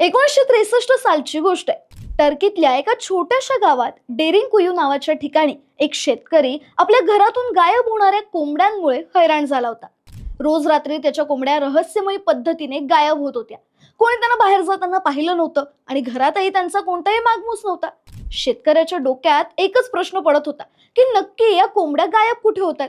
एकोणीसशे त्रेसष्ट सालची गोष्ट आहे. टर्कीतल्या एका छोट्याशा गावात डेरिंग कुयू नावाच्या ठिकाणी एक शेतकरी आपल्या घरातून गायब होणाऱ्या कोंबड्यांमुळे हैराण झाला होता. रोज रात्री त्याच्या कोंबड्या रहस्यमयी पद्धतीने गायब होत होत्या. कोणी त्यांना बाहेर जाताना पाहिलं नव्हतं आणि घरातही त्यांचा कोणताही मागमूस नव्हता. शेतकऱ्याच्या डोक्यात एकच प्रश्न पडत होता की नक्की या कोंबड्या गायब कुठे होतात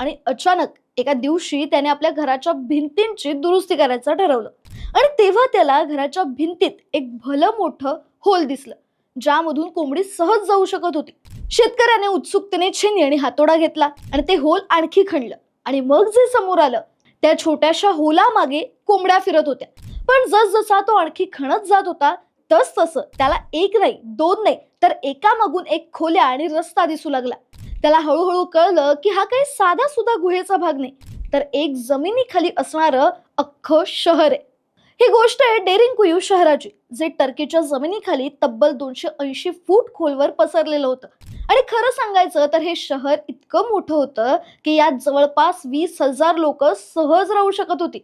आणि अचानक एका दिवशी त्याने आपल्या घराच्या भिंतींची दुरुस्ती करायचं ठरवलं. आणि तेव्हा त्याला घराच्या भिंतीत एक भलं मोठं होल दिसलं ज्यामधून कोंबडी सहज जाऊ शकत होती. शेतकऱ्याने उत्सुकतेने छिनी आणि हातोडा घेतला आणि ते होल आणखी खणलं आणि मग जे समोर आलं त्या छोट्याशा होलामागे कोंबड्या फिरत होत्या. पण जसजसा तो आणखी खणत जात होता तस तसं त्याला एक नाही दोन नाही तर एका मागून एक खोल्या आणि रस्ता दिसू लागला. त्याला हळूहळू कळलं की हा काही साधा सुद्धा गुहेचा भाग नाही तर एक जमिनीखाली असणारं अख्खं शहर आहे. ही गोष्ट आहे डेरिंग कुयू शहराची जे टर्कीच्या जमिनीखाली तब्बल दोनशे ऐंशी फूट खोलवर पसरलेलं होतं. आणि खरं सांगायचं तर हे शहर इतकं मोठं होतं की यात जवळपास वीस हजार लोक सहज राहू शकत होती.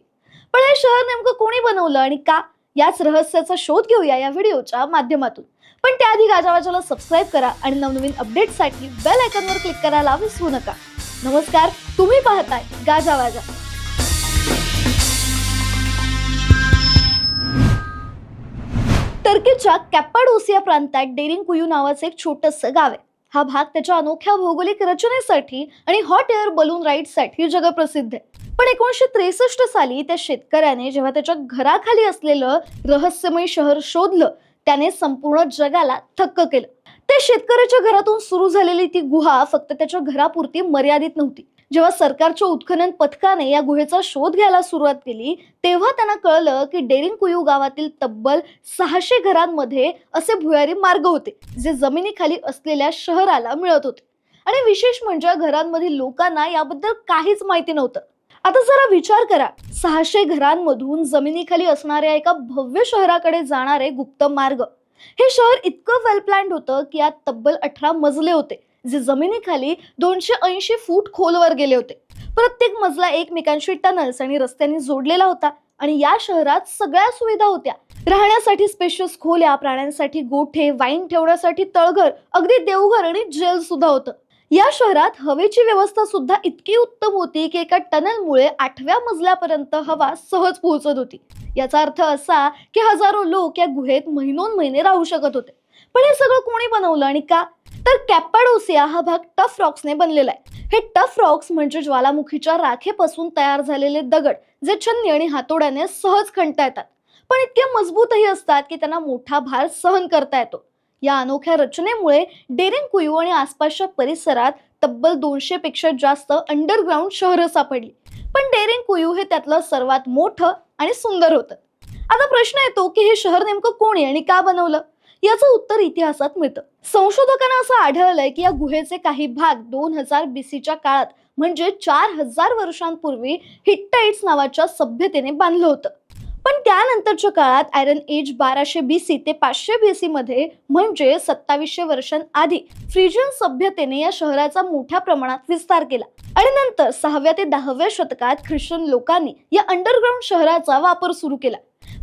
पण हे शहर नेमकं कोणी बनवलं आणि का? याच रहस्याचा शोध घेऊया या व्हिडिओच्या माध्यमातून. पण त्याआधी गाजावाजाला सबस्क्राईब करा आणि नवनवीन अपडेटसाठी बेल आयकॉनवर क्लिक करायला विसरू नका. नमस्कार तुम्ही पाहताय गाजावाजा. टर्कीच्या कॅपाडोसिया प्रांतात डेरिंग कुयू नावाचं एक छोटंसं गाव आहे. हा भाग त्याच्या अनोख्या भौगोलिक रचनेसाठी आणि हॉट एअर बलून राईडसाठी जगप्रसिद्ध आहे. पण एकोणीसशे त्रेसष्ट साली त्या शेतकऱ्याने जेव्हा त्याच्या घराखाली असलेलं रहस्यमय शहर शोधलं त्याने संपूर्ण जगाला थक्क केलं. त्या शेतकऱ्याच्या घरातून सुरू झालेली ती गुहा फक्त त्याच्या घरापुरती मर्यादित नव्हती. जेव्हा सरकारच्या उत्खनन पथकाने या गुहेचा शोध घ्यायला सुरुवात केली तेव्हा त्यांना कळलं की डेरिंग कुयू गावातील तब्बल सहाशे घरांमध्ये असे भुयारी मार्ग होते जे जमिनीखाली असलेल्या शहराला मिळत होते. आणि विशेष म्हणजे घरांमधील लोकांना याबद्दल काहीच माहिती नव्हतं. आता जरा विचार करा सहाशे घरांमधून जमिनीखाली असणाऱ्या एका भव्य शहराकडे जाणारे गुप्त मार्ग. हे शहर इतकं वेल प्लॅन्ड होतं की यात तब्बल अठरा मजले होते. जे जमिनीखाली दोनशे ऐंशी फूट खोलवर गेले होते. प्रत्येक मजला एकमेकांशी टनल्स आणि रस्त्यांनी जोडलेला होता आणि या शहरात सगळ्या सुविधा होत्या. राहण्यासाठी स्पेशियस खोल्या प्राण्यांसाठी गोठे वाईन ठेवण्यासाठी तळघर अगदी देवघर आणि जेल सुद्धा होतं. या शहरात हवेची व्यवस्था सुद्धा इतकी उत्तम होती की एका टनलमुळे आठव्या मजल्यापर्यंत हवा सहज पोहोचत होती. याचा अर्थ असा की हजारो लोक या गुहेत महिनोन महिने राहू शकत होते. पण हे सगळं कोणी बनवलं आणि का? तर कॅपाडोसिया हा भाग टफ रॉक्सने बनलेला आहे. हे टफ रॉक्स म्हणजे ज्वालामुखीच्या राखेपासून तयार झालेले दगड जे छन्नी आणि हातोड्याने सहज खणता येतात. पण इतके मजबूतही असतात की त्यांना मोठा भार सहन करता येतो. या अनोख्या रचनेमुळे डेरिंग कुयू आणि आसपासच्या परिसरात तब्बल दोनशे पेक्षा जास्त अंडरग्राऊंड शहरं सापडली. पण डेरिंग कुयू हे त्यातलं सर्वात मोठं आणि सुंदर होतं. आता प्रश्न येतो की हे शहर नेमकं कोणी आणि का बनवलं? याचं उत्तर इतिहासात मिळतं. संशोधकांना असं आढळलंय की या गुहेचे काही भाग दोन हजार बीसीच्या काळात म्हणजे चार हजार वर्षांपूर्वी हिट्टाइट्स नावाच्या सभ्यतेने बांधलं होतं. त्यानंतरच्या काळात आयरन एज बाराशे बी सी ते पाचशे बी सी मध्ये म्हणजे सत्तावीसशे वर्षांआधी फ्रिजियन सभ्यतेने या शहराचा मोठ्या प्रमाणात विस्तार केला. आणि नंतर सहाव्या ते दहाव्या शतकात ख्रिश्चन लोकांनी या अंडरग्राऊंड शहराचा वापर सुरू केला.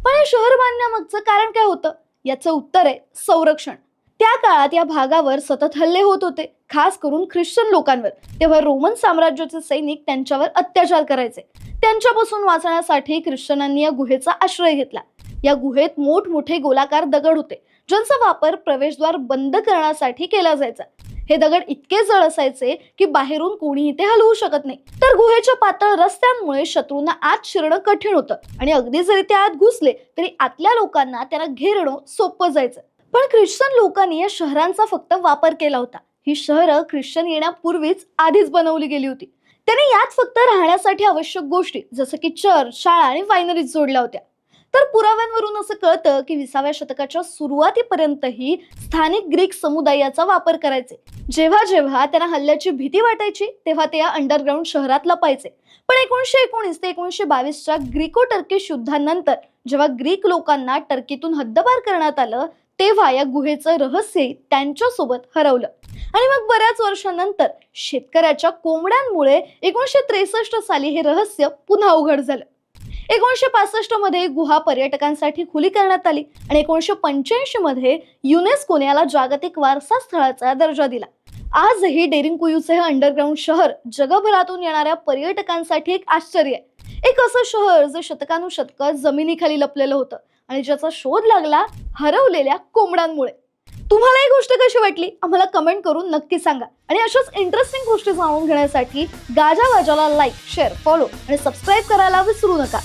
पण हे शहर बांधण्यामागचं कारण काय होतं? याचं उत्तर आहे संरक्षण. त्या काळात या भागावर सतत हल्ले होत होते. खास करून ख्रिश्चन लोकांवर. तेव्हा रोमन साम्राज्याचे सैनिक त्यांच्यावर अत्याचार करायचे. त्यांच्यापासून वाचण्यासाठी ख्रिश्चनांनी या गुहेचा आश्रय घेतला. या गुहेत मोठमोठे गोलाकार दगड होते ज्यांचा वापर प्रवेशद्वार बंद करण्यासाठी केला जायचा. हे दगड इतके जड असायचे की बाहेरून कोणीही ते हलवू शकत नाही. तर गुहेच्या पातळ रस्त्यांमुळे शत्रूंना आत शिरणं कठीण होतं आणि अगदी जरी ते आत घुसले तरी आतल्या लोकांना त्यांना घेरणं सोपं जायचं. पण ख्रिश्चन लोकांनी या शहरांचा फक्त वापर केला होता. ही शहरं ख्रिश्चन येण्यापूर्वीच आधीच बनवली गेली होती. त्याने यात फक्त राहण्यासाठी आवश्यक गोष्टी जसं की चर्च शाळा आणि वायनरीज जोडल्या होत्या. तर पुराव्यांवरून असं कळतं की विसाव्या शतकाच्या सुरुवातीपर्यंतही स्थानिक ग्रीक समुदायाचा वापर करायचे. जेव्हा जेव्हा त्यांना हल्ल्याची भीती वाटायची तेव्हा ते या अंडरग्राऊंड शहरात लपायचे पण एकोणीसशे एकोणीस ते एकोणीसशे बावीसच्या ग्रीको टर्किश युद्धानंतर जेव्हा ग्रीक लोकांना टर्कीतून हद्दपार करण्यात आलं तेव्हा या गुहेचं रहस्य त्यांच्यासोबत हरवलं. आणि मग बऱ्याच वर्षांनंतर शेतकऱ्याच्या कोंबड्यांमुळे एकोणीसशे त्रेसष्ट साली हे रहस्य पुन्हा उघड झालं. एकोणीसशे पासष्टमध्ये गुहा पर्यटकांसाठी खुली करण्यात आली आणि एकोणीसशे पंच्याऐंशी मध्ये युनेस्कोने याला जागतिक वारसा स्थळाचा दर्जा दिला. आजही डेरिंगकुयूचे हे अंडरग्राऊंड शहर जगभरातून येणाऱ्या पर्यटकांसाठी एक आश्चर्य आहे. एक असं शहर जे शतकानुशतक जमिनीखाली लपलेलं होतं. आणि ज्याचा शोध लागला हरवलेल्या कोंबड्यांमुळे. तुम्हाला ही गोष्ट कशी वाटली? आम्हाला कमेंट करून नक्की सांगा. आणि अशाच इंटरेस्टिंग गोष्टी जाणून घेण्यासाठी गाजा गाजाला लाईक शेअर फॉलो आणि सबस्क्राईब करायला विसरू नका.